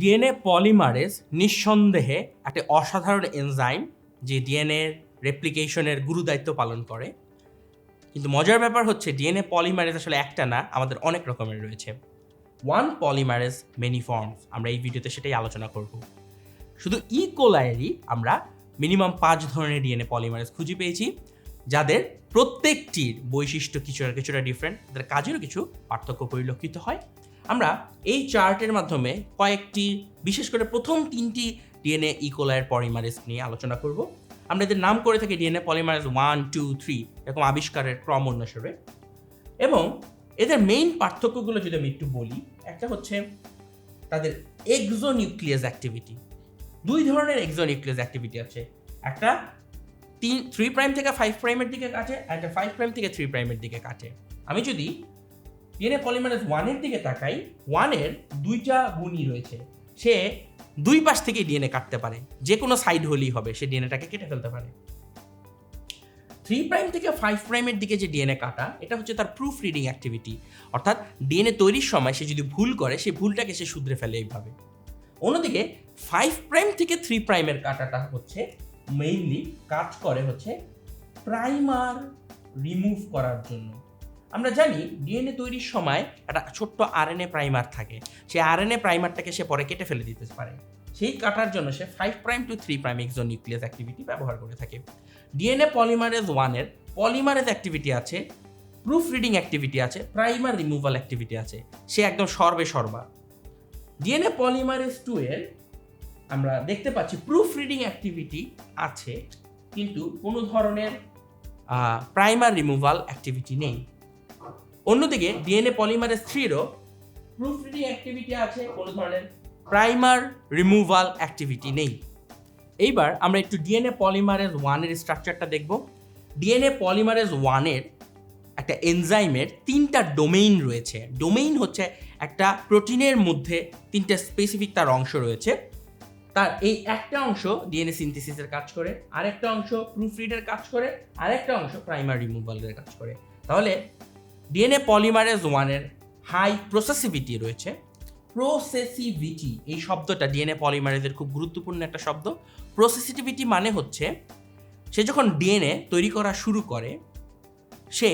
DNA polymerase নিঃসন্দেহে একটা অসাধারণ এনজাইম যে ডিএনএর রেপ্লিকেশনের গুরুদায়িত্ব পালন করে। কিন্তু মজার ব্যাপার হচ্ছে ডিএনএ পলিমারেজ আসলে একটা না, আমাদের অনেক রকমের রয়েছে। ওয়ান পলিমারেজ মেনি ফর্মস আমরা এই ভিডিওতে সেটাই আলোচনা করব। শুধু ই কোলায়েরই আমরা মিনিমাম পাঁচ ধরনের ডিএনএ পলিমারেজ খুঁজে পেয়েছি, যাদের প্রত্যেকটির বৈশিষ্ট্য কিছুটা কিছুটা ডিফারেন্ট তাদের কাজেরও কিছু পার্থক্য পরিলক্ষিত হয়। আমরা এই চার্টের মাধ্যমে কয়েকটি, বিশেষ করে প্রথম তিনটি ডিএনএ ইকোলায়ের পলিমারেজ নিয়ে আলোচনা করব। আমরা এদের নাম করে থাকি DNA polymerase one two three এরকম আবিষ্কারের ক্রম অনুসারে। এবং এদের মেইন পার্থক্যগুলো যদি আমি একটু বলি, একটা হচ্ছে তাদের এক্সোনিউক্লিয়াস অ্যাক্টিভিটি দুই ধরনের এক্সোনিউক্লিয়াস অ্যাক্টিভিটি আছে। একটা তিন থ্রি প্রাইম থেকে ফাইভ প্রাইমের দিকে কাটে একটা ফাইভ প্রাইম থেকে থ্রি প্রাইমের দিকে কাটে। আমি যদি ডিএনএ পলিমারেজ ওয়ানের দিকে তাকাই ওয়ানের দুইটা গুণই রয়েছে। সে দুই পাশ থেকে ডিএনএ কাটতে পারে। যে কোনো সাইড হলেই হবে, সে ডিএনএটাকে কেটে ফেলতে পারে। থ্রি প্রাইম থেকে ফাইভ প্রাইমের দিকে যে ডিএনএ কাটা, এটা হচ্ছে তার প্রুফ রিডিং অ্যাক্টিভিটি অর্থাৎ ডিএনএ তৈরির সময় সে যদি ভুল করে সেই ভুলটাকে সে শুধরে ফেলে এইভাবে। অন্যদিকে ফাইভ প্রাইম থেকে থ্রি প্রাইমের কাটাটা হচ্ছে মেইনলি কাজ করে হচ্ছে প্রাইমার রিমুভ করার জন্য। আমরা জানি ডিএনএ তৈরির সময় একটা ছোট্ট আরএনএ প্রাইমার থাকে। সেই আরএনএ প্রাইমারটাকে সে পরে কেটে ফেলে দিতে পারে। সেই কাটার জন্য সে five prime to three prime exonuclease activity ব্যবহার করে থাকে। ডিএনএ পলিমারেজ ওয়ানের পলিমারেজ অ্যাক্টিভিটি আছে প্রুফ রিডিং অ্যাক্টিভিটি আছে প্রাইমার রিমুভাল অ্যাক্টিভিটি আছে। সে একদম সর্বে সর্বা। ডিএনএ পলিমারেজ টু এর আমরা দেখতে পাচ্ছি প্রুফ রিডিং অ্যাক্টিভিটি আছে, কিন্তু কোনো ধরনের প্রাইমার রিমুভাল অ্যাক্টিভিটি নেই। অন্যদিকে ডিএনএ পলিমারেজ থ্রিরও প্রুফ রিডিং অ্যাক্টিভিটি আছে, কোনো ধরনের প্রাইমার রিমুভাল অ্যাক্টিভিটি নেই। এইবার আমরা একটু ডিএনএ পলিমারেজ ওয়ানের স্ট্রাকচারটা দেখব। ডিএনএ পলিমারেজ ওয়ানের একটা এনজাইমের তিনটা ডোমেইন রয়েছে। ডোমেইন হচ্ছে একটা প্রোটিনের মধ্যে তিনটা স্পেসিফিক তার অংশ রয়েছে। তার এই একটা অংশ ডিএনএ সিনথেসিসের কাজ করে, আরেকটা অংশ প্রুফ রিডের কাজ করে, আরেকটা অংশ প্রাইমার রিমুভালের কাজ করে। তাহলে ডিএনএ পলিমারেজ ওয়ানের হাই প্রসেসিভিটি রয়েছে। প্রসেসিভিটি এই শব্দটা ডিএনএ পলিমারেজের খুব গুরুত্বপূর্ণ একটা শব্দ। প্রসেসিটিভিটি মানে হচ্ছে, সে যখন ডিএনএ তৈরি করা শুরু করে, সে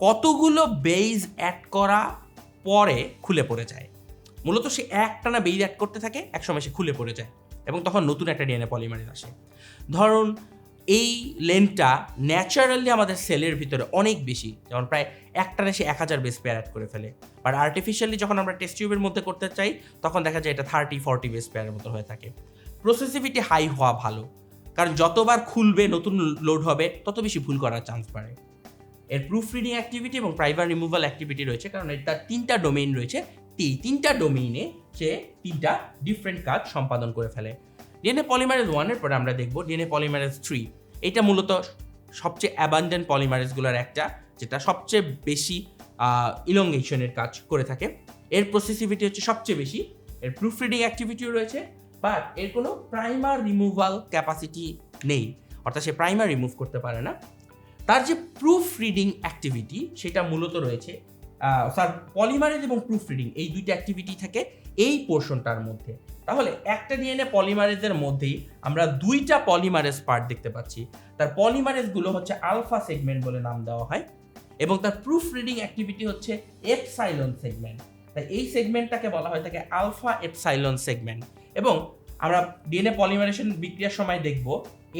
কতগুলো বেইজ অ্যাড করা পরে খুলে পড়ে যায়। মূলত সে একটানা বেইজ অ্যাড করতে থাকে, একসময় সে খুলে পড়ে যায় এবং তখন নতুন একটা ডিএনএ পলিমারেজ আসে। ধরুন এই লেনটা ন্যাচারালি আমাদের সেলের ভিতরে অনেক বেশি। যেমন প্রায় একটানে সে এক হাজার বেস পেয়ার অ্যাড করে ফেলে। বাট আর্টিফিশিয়ালি যখন আমরা টেস্ট টিউবের মধ্যে করতে চাই, তখন দেখা যায় এটা থার্টি ফর্টি বেস পেয়ারের মতো হয়ে থাকে। প্রসেসিভিটি হাই হওয়া ভালো। কারণ যতবার খুলবে, নতুন লোড হবে, তত বেশি ভুল করার চান্স বাড়ে। এর প্রুফ রিডিং অ্যাক্টিভিটি এবং প্রাইভার রিমুভাল অ্যাক্টিভিটি রয়েছে, কারণ এর তার তিনটা ডোমেইন রয়েছে। এই তিনটা ডোমেইনে সে তিনটা ডিফারেন্ট কাজ সম্পাদন করে ফেলে। ডিএনএ পলিমারেজ ওয়ানের পরে আমরা দেখব ডিএনএ পলিমারেজ থ্রি এটা মূলত সবচেয়ে অ্যাবান্ডেন্ট পলিমারেজগুলোর একটা, যেটা সবচেয়ে বেশি ইলঙ্গেশনের কাজ করে থাকে। এর প্রসেসিভিটি হচ্ছে সবচেয়ে বেশি, এর প্রুফ রিডিং অ্যাক্টিভিটিও রয়েছে বাট এর কোনো প্রাইমার রিমুভাল ক্যাপাসিটি নেই। অর্থাৎ সে প্রাইমার রিমুভ করতে পারে না। তার যে প্রুফ রিডিং অ্যাক্টিভিটি সেটা মূলত রয়েছে স্যার পলিমারেজ এবং প্রুফ রিডিং এই দুইটা অ্যাক্টিভিটি থাকে এই পোর্শনটার মধ্যে। তাহলে একটা ডিএনএ পলিমারেজের মধ্যেই আমরা দুইটা পলিমারেজ পার্ট দেখতে পাচ্ছি। তার পলিমারেজগুলো হচ্ছে আলফা সেগমেন্ট বলে নাম দেওয়া হয় এবং তার প্রুফ রিডিং অ্যাক্টিভিটি হচ্ছে এপসাইলন সেগমেন্ট তাই এই সেগমেন্টটাকে বলা হয় থাকে আলফা এপসাইলন সেগমেন্ট এবং আমরা ডিএনএ পলিমারেশন বিক্রিয়ার সময় দেখব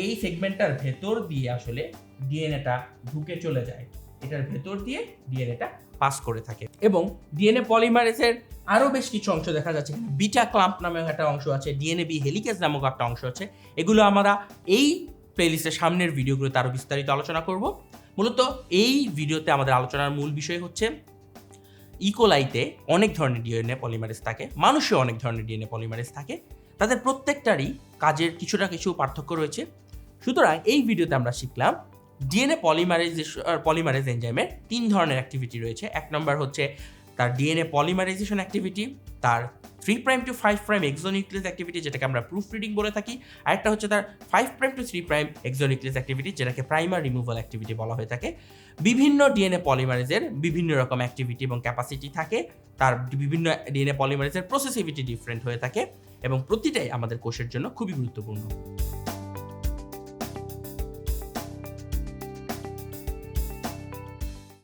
এই সেগমেন্টটার ভেতর দিয়ে আসলে ডিএনএটা ঢুকে চলে যায়। এটার ভেতর দিয়ে ডিএনএটা পাস করে থাকে। এবং ডিএনএ পলিমারেজের আরও বেশ কিছু অংশ দেখা যাচ্ছে। বিটা ক্লাম্প নামে একটা অংশ আছে ডিএনএ বি হেলিকেজ নামক একটা অংশ আছে। এগুলো আমরা এই প্লেলিস্টের সামনের ভিডিওগুলোতে আরও বিস্তারিত আলোচনা করব। মূলত এই ভিডিওতে আমাদের আলোচনার মূল বিষয় হচ্ছে ইকোলাইতে অনেক ধরনের ডিএনএ পলিমারেজ থাকে মানুষে অনেক ধরনের ডিএনএ পলিমারেজ থাকে। তাদের প্রত্যেকটারই কাজের কিছুটা কিছু পার্থক্য রয়েছে। সুতরাং এই ভিডিওতে আমরা শিখলাম ডিএনএ পলিমারেজ পলিমারেজ এনজাইমের তিন ধরনের অ্যাক্টিভিটি রয়েছে। এক নম্বর হচ্ছে তার ডিএনএ পলিমারাইজেশন অ্যাক্টিভিটি তার three prime to five prime exonuclease activity যেটাকে আমরা প্রুফ রিডিং বলে থাকি। আরেকটা হচ্ছে তার five prime to three prime exonuclease activity যেটাকে প্রাইমার রিমুভাল অ্যাক্টিভিটি বলা হয়ে থাকে। বিভিন্ন ডিএনএ পলিমারেজের বিভিন্ন রকম অ্যাক্টিভিটি এবং ক্যাপাসিটি থাকে। তার বিভিন্ন ডিএনএ পলিমারেজের প্রসেসিভিটি ডিফারেন্ট হয়ে থাকে এবং প্রতিটাই আমাদের কোষের জন্য খুবই গুরুত্বপূর্ণ।